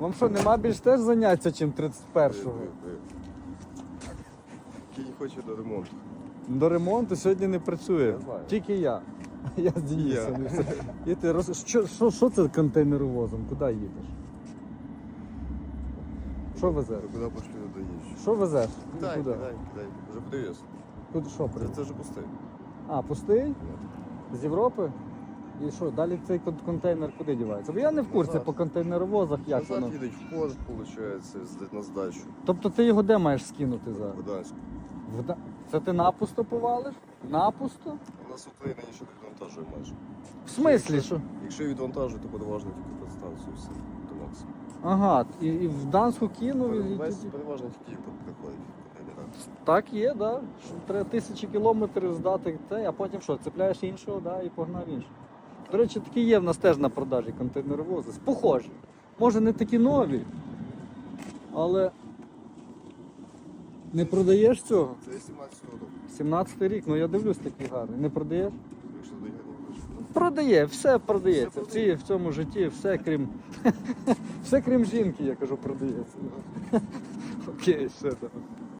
Вам що, нема більш теж заняття, чим 31-го? Кінь хоче до ремонту. До ремонту сьогодні не працює. Я. Тільки я. Я з Денисом. І все. І ти роз... що, що, що це контейнеровозом? Куди їдеш? Що везеш? Куди пошлю, туди їжджу. Що везеш? Кидай, Куди? кидай, кидай. Вже подивився. Куди що Це, привіз? це вже пустий. А, пустий? З Європи? І що, далі цей кон- контейнер куди дівається? Бо я не в курсі Назад. по контейнеровозах, як Назад воно. їдуть в порт, виходить, на здачу. Тобто ти його де маєш скинути? В Гданську. В Да- Це ти напусто повалиш? Напусто? У нас в Україні нічого не відвантажує майже. В смислі, що? Якщо відвантажує, то переважно тільки підстанцію все. До максимуму. Ага, і, і в Данську кинув і, і Весь тоді- переважно тільки приходить. контейнера. Так є, да. Що Треба тисячі кілометрів здати те, а потім що, цепляєш іншого, да, і погнав іншого. До речі, такі є в нас теж на продажі контейнеровози. Похожі. Може не такі нові, але не продаєш цього? Це 17 року. 17 рік, ну я дивлюсь такий гарний. Не продаєш? Продає, все продається. В, цій, в цьому житті все крім. все крім жінки, я кажу, продається. Окей, все там.